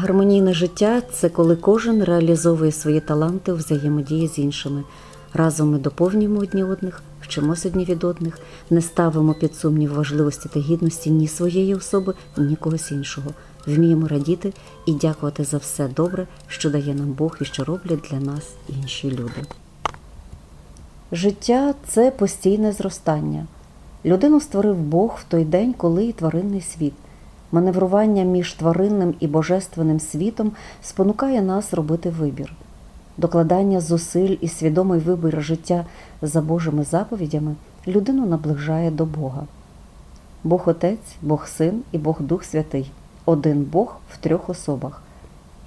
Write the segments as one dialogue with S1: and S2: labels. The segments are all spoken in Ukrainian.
S1: Гармонійне життя це коли кожен реалізовує свої таланти у взаємодії з іншими. Разом ми доповнюємо одні одних, вчимося одні від одних, не ставимо під сумнів важливості та гідності ні своєї особи, ні когось іншого. Вміємо радіти і дякувати за все добре, що дає нам Бог і що роблять для нас інші люди. Життя це постійне зростання. Людину створив Бог в той день, коли і тваринний світ. Маневрування між тваринним і божественним світом спонукає нас робити вибір. Докладання зусиль і свідомий вибір життя за Божими заповідями людину наближає до Бога. Бог Отець, Бог Син і Бог Дух Святий один Бог в трьох особах.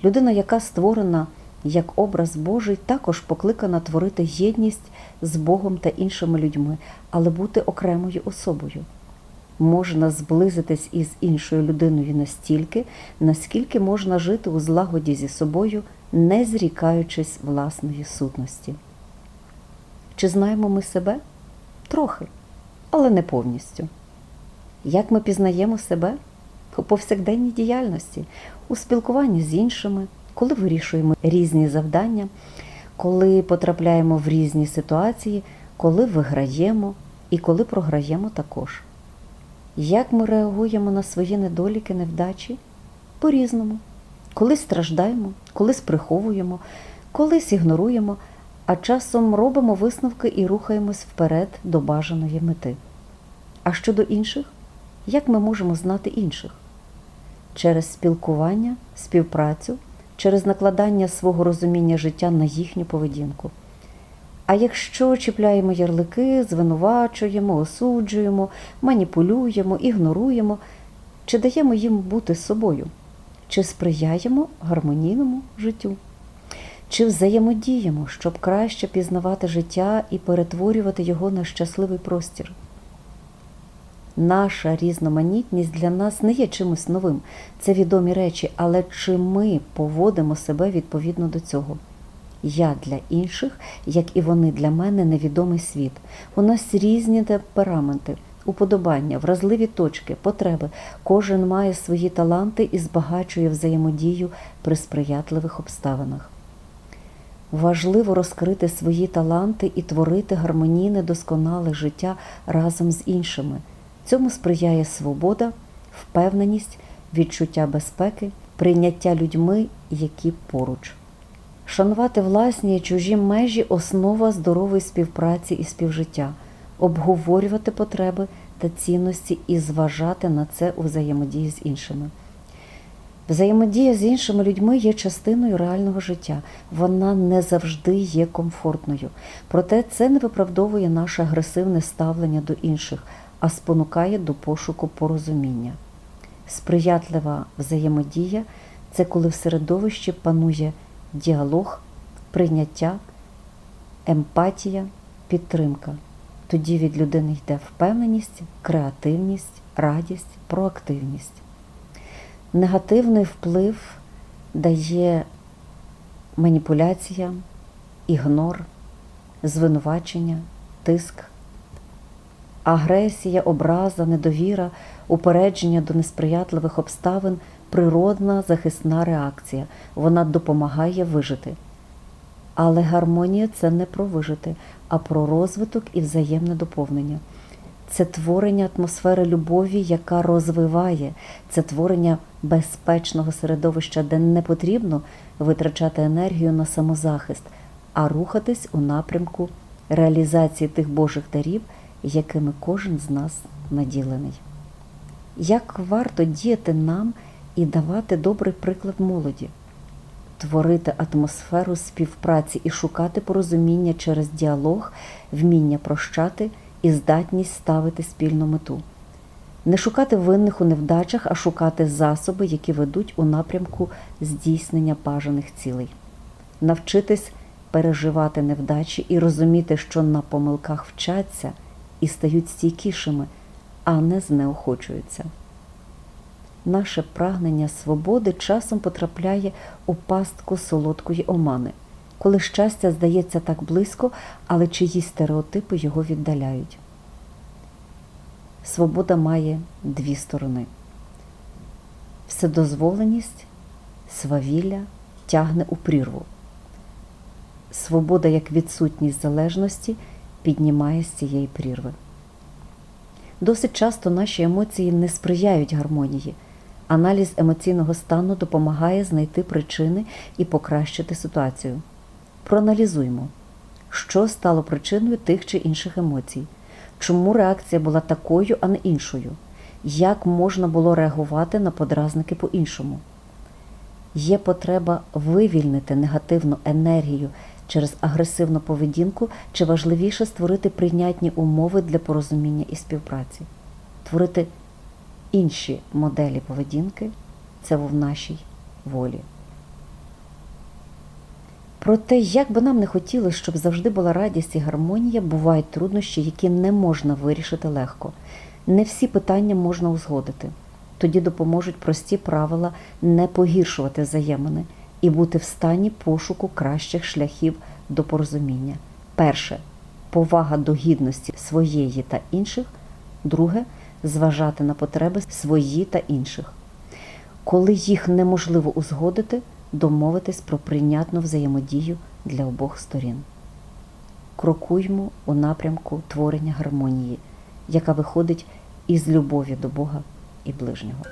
S1: Людина, яка створена як образ Божий, також покликана творити єдність з Богом та іншими людьми, але бути окремою особою. Можна зблизитись із іншою людиною настільки, наскільки можна жити у злагоді зі собою, не зрікаючись власної сутності. Чи знаємо ми себе? Трохи, але не повністю. Як ми пізнаємо себе? У повсякденній діяльності, у спілкуванні з іншими, коли вирішуємо різні завдання, коли потрапляємо в різні ситуації, коли виграємо і коли програємо також. Як ми реагуємо на свої недоліки, невдачі? По-різному. Колись страждаємо, колись приховуємо, колись ігноруємо, а часом робимо висновки і рухаємось вперед до бажаної мети. А щодо інших, як ми можемо знати інших? Через спілкування, співпрацю, через накладання свого розуміння життя на їхню поведінку. А якщо чіпляємо ярлики, звинувачуємо, осуджуємо, маніпулюємо, ігноруємо, чи даємо їм бути собою, чи сприяємо гармонійному життю, чи взаємодіємо, щоб краще пізнавати життя і перетворювати його на щасливий простір. Наша різноманітність для нас не є чимось новим, це відомі речі, але чи ми поводимо себе відповідно до цього? Я для інших, як і вони для мене, невідомий світ. У нас різні темпераменти, уподобання, вразливі точки, потреби. Кожен має свої таланти і збагачує взаємодію при сприятливих обставинах. Важливо розкрити свої таланти і творити гармонійне досконале життя разом з іншими. Цьому сприяє свобода, впевненість, відчуття безпеки, прийняття людьми, які поруч. Шанувати власні і чужі межі основа здорової співпраці і співжиття, обговорювати потреби та цінності і зважати на це у взаємодії з іншими. Взаємодія з іншими людьми є частиною реального життя. Вона не завжди є комфортною. Проте це не виправдовує наше агресивне ставлення до інших, а спонукає до пошуку порозуміння. Сприятлива взаємодія це коли в середовищі панує діалог, прийняття, емпатія, підтримка. Тоді від людини йде впевненість, креативність, радість, проактивність. Негативний вплив дає маніпуляція, ігнор, звинувачення, тиск, агресія, образа, недовіра, упередження до несприятливих обставин природна захисна реакція. Вона допомагає вижити. Але гармонія це не про вижити, а про розвиток і взаємне доповнення. Це творення атмосфери любові, яка розвиває, це творення безпечного середовища, де не потрібно витрачати енергію на самозахист, а рухатись у напрямку реалізації тих Божих дарів, якими кожен з нас наділений. Як варто діяти нам і давати добрий приклад молоді, творити атмосферу співпраці і шукати порозуміння через діалог, вміння прощати і здатність ставити спільну мету. Не шукати винних у невдачах, а шукати засоби, які ведуть у напрямку здійснення бажаних цілей, навчитись переживати невдачі і розуміти, що на помилках вчаться і стають стійкішими, а не знеохочуються. Наше прагнення свободи часом потрапляє у пастку солодкої омани, коли щастя здається так близько, але чиїсь стереотипи його віддаляють. Свобода має дві сторони: вседозволеність, свавілля тягне у прірву. Свобода як відсутність залежності піднімає з цієї прірви. Досить часто наші емоції не сприяють гармонії. Аналіз емоційного стану допомагає знайти причини і покращити ситуацію. Проаналізуймо, що стало причиною тих чи інших емоцій, чому реакція була такою, а не іншою, як можна було реагувати на подразники по-іншому. Є потреба вивільнити негативну енергію через агресивну поведінку, чи важливіше створити прийнятні умови для порозуміння і співпраці, творити інші моделі поведінки це в нашій волі. Проте, як би нам не хотілося, щоб завжди була радість і гармонія, бувають труднощі, які не можна вирішити легко. Не всі питання можна узгодити. Тоді допоможуть прості правила не погіршувати взаємини і бути в стані пошуку кращих шляхів до порозуміння. Перше повага до гідності своєї та інших. Друге зважати на потреби свої та інших. Коли їх неможливо узгодити, домовитись про прийнятну взаємодію для обох сторін. Крокуймо у напрямку творення гармонії, яка виходить із любові до Бога і ближнього.